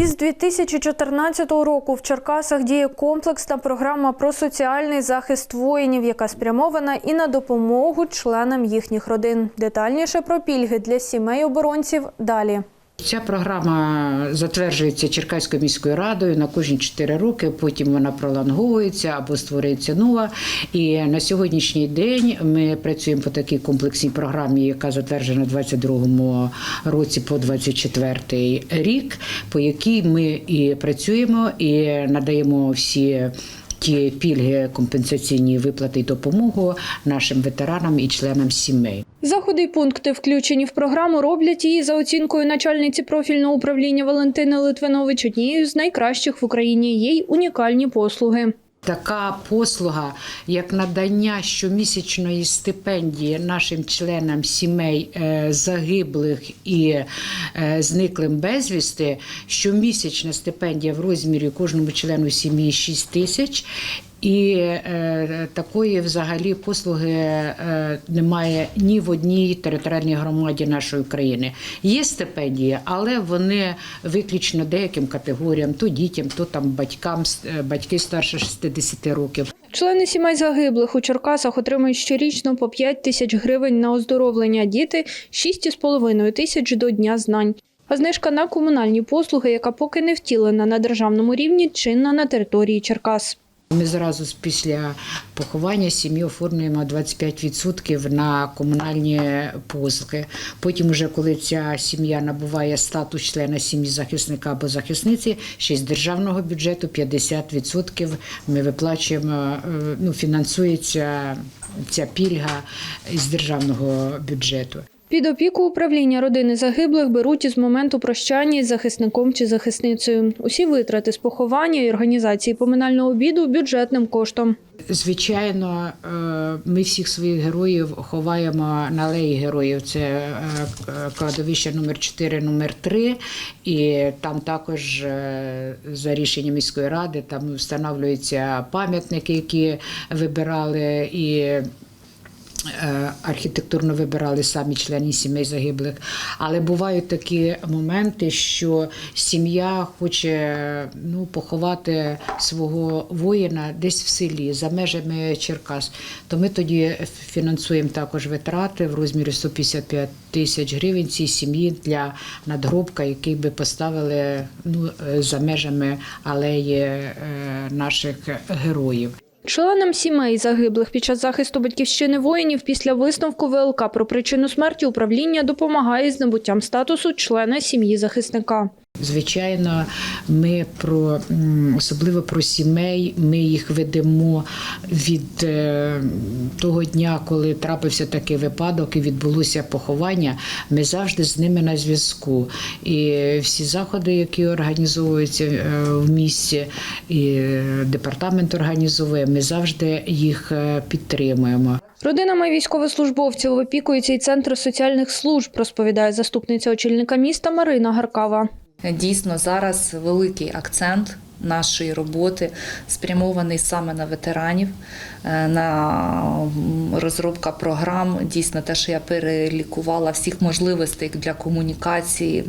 Із 2014 року в Черкасах діє комплексна програма про соціальний захист воїнів, яка спрямована і на допомогу членам їхніх родин. Детальніше про пільги для сімей оборонців далі. Ця програма затверджується Черкаською міською радою на кожні 4 роки. Потім вона пролонговується або створюється нова. І на сьогоднішній день ми працюємо по такій комплексній програмі, яка затверджена у 22 році по 24 рік, по якій ми і працюємо і надаємо всі. Ті пільги, компенсаційні виплати і допомогу нашим ветеранам і членам сімей. Заходи й пункти, включені в програму, роблять її за оцінкою начальниці профільного управління Валентини Литвинович однією з найкращих в Україні. Є унікальні послуги. Така послуга, як надання щомісячної стипендії нашим членам сімей е, загиблих і е, зниклим безвісти, щомісячна стипендія в розмірі кожному члену сім'ї 6 тисяч. І е, такої взагалі послуги е, немає ні в одній територіальній громаді нашої країни. Є стипендії, але вони виключно деяким категоріям, то дітям, то там батькам, е, батьки старше 60 років. Члени сімей загиблих у Черкасах отримують щорічно по 5 тисяч гривень на оздоровлення. Діти 6,5 тисяч до Дня знань. А знижка на комунальні послуги, яка поки не втілена на державному рівні, чинна на території Черкас. Ми зразу після поховання сім'ї оформлюємо 25% на комунальні послуги. Потім, уже коли ця сім'я набуває статус члена сім'ї захисника або захисниці, ще з державного бюджету 50% ми виплачуємо, е, ну, фінансується ця пільга з державного бюджету. Під опіку управління родини загиблих беруть із моменту прощання із захисником чи захисницею. Усі витрати з поховання і організації поминального обіду бюджетним коштом. Звичайно, е, ми всіх своїх героїв ховаємо на алеї героїв. Це е, кладовище номер 4 номер 3 І там також е, за рішенням міської ради там встановлюються пам'ятники, які вибирали і. Е, Архітектурно вибирали самі члени сімей загиблих, але бувають такі моменти, що сім'я хоче ну, поховати свого воїна десь в селі за межами Черкас. То ми тоді фінансуємо також витрати в розмірі 155 тисяч гривень цій сім'ї для надгробка, який би поставили ну, е, за межами алеї е, наших героїв. Членам сімей загиблих під час захисту батьківщини воїнів після висновку ВЛК про причину смерті управління допомагає з набуттям статусу члена сім'ї захисника. Звичайно, ми про особливо про сімей. Ми їх ведемо від е, того дня, коли трапився такий випадок і відбулося поховання. Ми завжди з ними на зв'язку. І всі заходи, які організовуються е, в місті, і департамент організовує, ми завжди їх е, підтримуємо. Родинами військовослужбовців опікується і центр соціальних служб, розповідає заступниця очільника міста Марина Гаркава. Дійсно, зараз великий акцент нашої роботи спрямований саме на ветеранів, е, на розробка програм. Дійсно, те, що я перелікувала всіх можливостей для комунікації.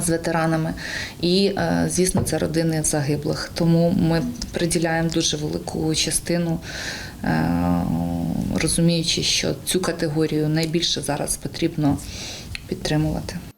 З ветеранами, і е, звісно, це родини загиблих. Тому ми приділяємо дуже велику частину, е, розуміючи, що цю категорію найбільше зараз потрібно підтримувати.